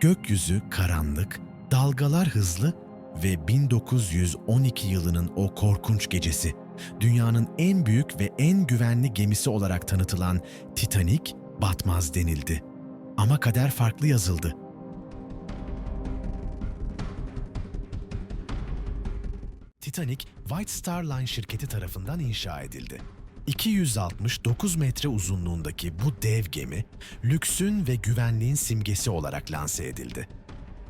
Gökyüzü karanlık, dalgalar hızlı ve 1912 yılının o korkunç gecesi, dünyanın en büyük ve en güvenli gemisi olarak tanıtılan Titanic batmaz denildi. Ama kader farklı yazıldı. Titanic, White Star Line şirketi tarafından inşa edildi. 269 metre uzunluğundaki bu dev gemi, lüksün ve güvenliğin simgesi olarak lanse edildi.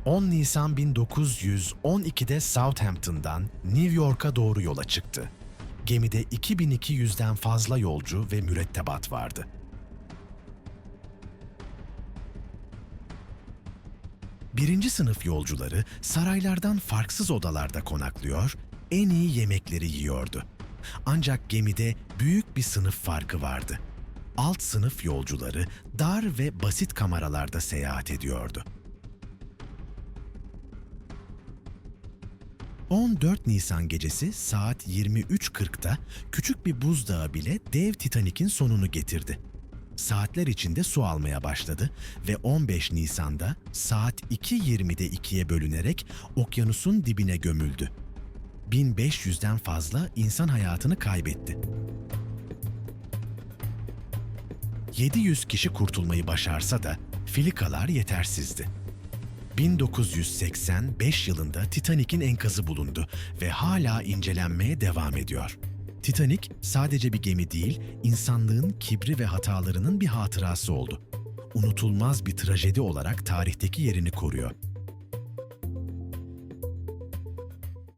10 Nisan 1912'de Southampton'dan New York'a doğru yola çıktı. Gemide 2200'den fazla yolcu ve mürettebat vardı. Birinci sınıf yolcuları saraylardan farksız odalarda konaklıyor, en iyi yemekleri yiyordu. Ancak gemide büyük bir sınıf farkı vardı. Alt sınıf yolcuları dar ve basit kameralarda seyahat ediyordu. 14 Nisan gecesi saat 23.40'da küçük bir buzdağı bile dev Titanik'in sonunu getirdi. Saatler içinde su almaya başladı ve 15 Nisan'da saat 2.20'de ikiye bölünerek okyanusun dibine gömüldü. 1500'den fazla insan hayatını kaybetti. 700 kişi kurtulmayı başarsa da filikalar yetersizdi. 1985 yılında Titanic'in enkazı bulundu ve hala incelenmeye devam ediyor. Titanic sadece bir gemi değil, insanlığın kibri ve hatalarının bir hatırası oldu. Unutulmaz bir trajedi olarak tarihteki yerini koruyor.